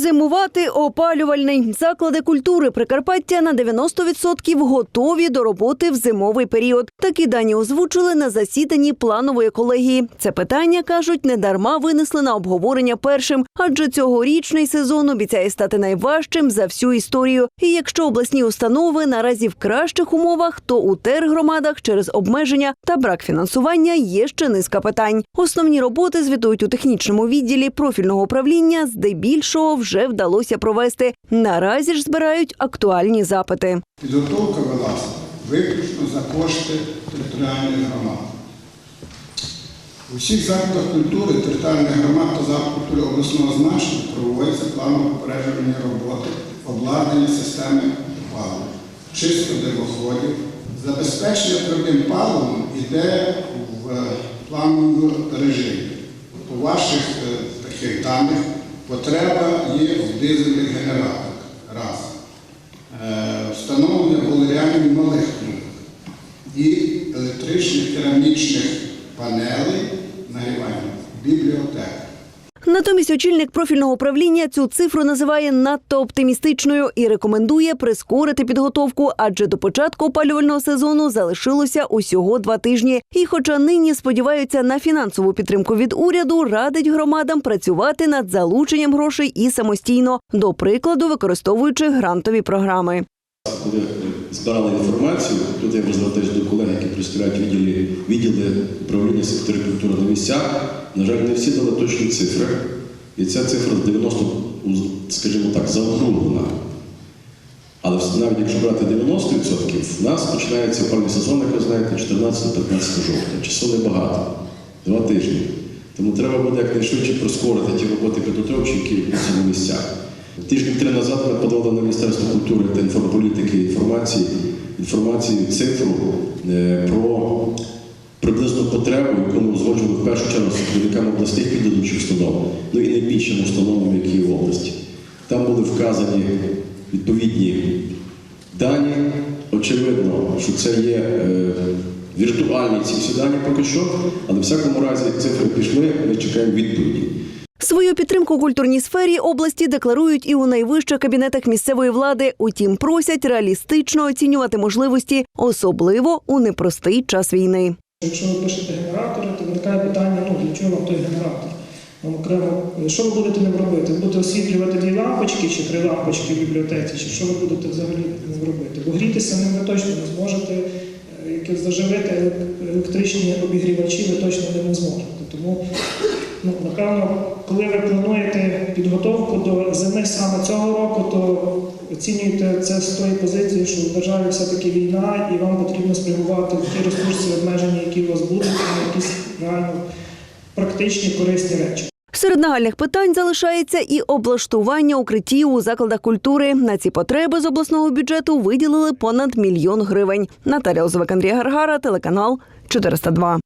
Зимувати опалювальний заклади культури Прикарпаття на 90% готові до роботи в зимовий період. Такі дані озвучили на засіданні планової колегії. Це питання кажуть недарма винесли на обговорення першим, адже цьогорічний сезон обіцяє стати найважчим за всю історію. І якщо обласні установи наразі в кращих умовах, то у тергромадах через обмеження та брак фінансування є ще низка питань. Основні роботи звітують у технічному відділі профільного управління. Здебільшого вже вдалося провести. Наразі ж збирають актуальні запити. Підготовка велася виключно за кошти територіальних громад. У всіх закладах культури територіальних громад та закладів культури обласного значення проводиться планове попередження роботи, обладнання системи опалення, чистка димоходів, забезпечення твердим паливом йде в плановому режимі. По ваших е, таких даних потреба є в дизельних генераторах. Раз. Е, встановлення болеріанів малих пунктах і електричних керамічних панелей. Натомість очільник профільного управління цю цифру називає надто оптимістичною і рекомендує прискорити підготовку, адже до початку опалювального сезону залишилося усього два тижні. І, хоча нині сподіваються на фінансову підтримку від уряду, радить громадам працювати над залученням грошей і самостійно, до прикладу, використовуючи грантові програми. Збирали інформацію, тут я звертаюсь до колег, які представляють відділи, відділи управління сектору культури на місцях. На жаль, не всі дали точні цифри. І ця цифра з 90, скажімо так, заокруглена. Але навіть якщо брати 90%, в нас починається опальний сезон, як ви знаєте, 14-15 жовтня. Часу небагато, два тижні. Тому треба буде якнайшвидше прискорити ті роботи підготовчі, які відбуваються на місцях. Тижні три назад ми подали на Міністерство культури та інформполітики інформації, інформацію цифру е, про приблизну потребу, яку ми узгоджували в першу чергу з керівниками обласних піддадучих установ, ну і найбільшими установами, які є в області. Там були вказані відповідні дані. Очевидно, що це є е, віртуальні ці всі дані поки що, але в всякому разі цифри пішли, ми чекаємо відповіді. Свою підтримку культурній сфері області декларують і у найвищих кабінетах місцевої влади. Утім, просять реалістично оцінювати можливості, особливо у непростий час війни. Якщо ви пишете генератори, то виникає питання, ну для чого вам той генератор? Вам окремо, що ви будете ним робити? Ви будете освітлювати дві лампочки чи три лампочки в бібліотеці, чи що ви будете взагалі ним робити? Бо грітися ним ви точно не зможете, е, як заживити елек- електричні обігрівачі ви точно не зможете. Тому, ну, напевно, коли ви плануєте підготовку до зими саме цього року, то оцінюйте це з тої позиції, що в державі все-таки війна, і вам потрібно спрямувати ті ресурси обмеження, які у вас будуть, на якісь реально практичні корисні речі. Серед нагальних питань залишається і облаштування укриттів у закладах культури. На ці потреби з обласного бюджету виділили понад мільйон гривень. Наталя Озовик, Андрій Гаргара, телеканал 402.